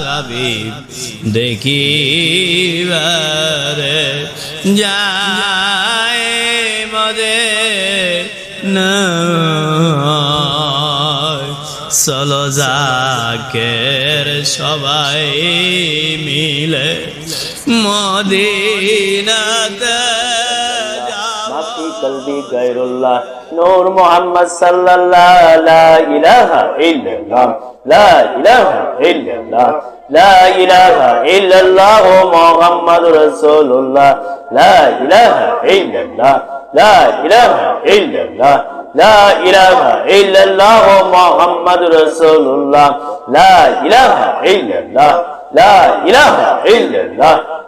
হাবিব দেখিবারে যায় মদে চলো জাকের সবাই মিলে মদিনাতে কলবি গায়রুল্লাহ নূর মোহাম্মদ সাল্লাল্লাহ লা ইলাহা ইল্লাল্লাহ লা ইলাহা ইল্লাল্লাহ লা ইলাহা ইল্লাল্লাহ মুহাম্মাদুর রাসূলুল্লাহ লা ইলাহা ইল্লাল্লাহ লা ইলাহা ইল্লাল্লাহ لا إله إلا الله محمد رسول الله لا إله إلا الله لا إله إلا الله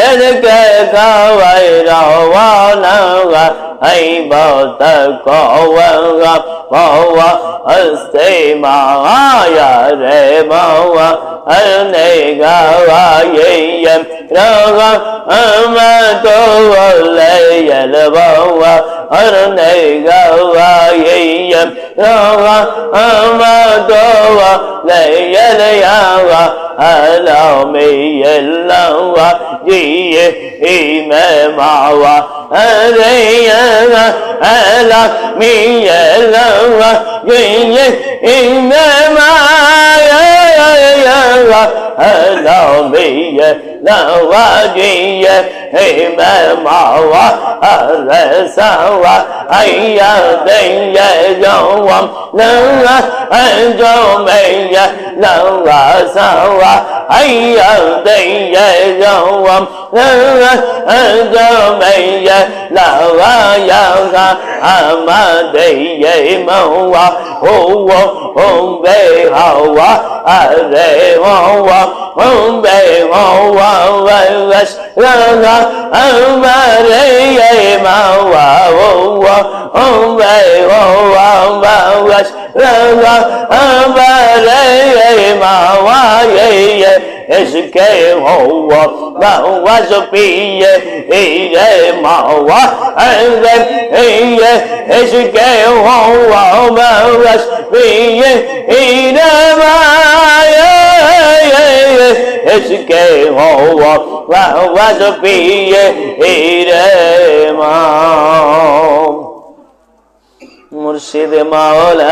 এদিকে খাওয়াই রওয়ানা হই বত কওয়া কওয়া হস্তে মায়া রে মাওয়া হনে গাওয়াই রওয়া আমা তো লাইল বাওয়া হনে গাওয়াই রওয়া আমা তো ليلياوا அலாமையல்லாவா ஜெய இமமாவா அரையவா அலாமியல்லாவா ஜெய இமமாவா lô bi lô wa duy hi mê ma wa rê sa wa ai ya đê ya yo wam nâng an cho mê ya lô wa sa wa ai ya đê ya yo wam nâng an cho mê ya lô wa ya sa a ma đê ya ma wa hô hô hô bê hào wa re ho wa hum be ho wa wa vas la la hum ba re ye ma wa ho wa hum be ho wa ba vas la la hum ba re ye ma wa ye ye इसके हो बहुवा जो पिए ये मावा अंदर ये इसके हो बहुवा पिए इना इसके हो वद पिए हीरे माँ মুর্শিদ মাওলানা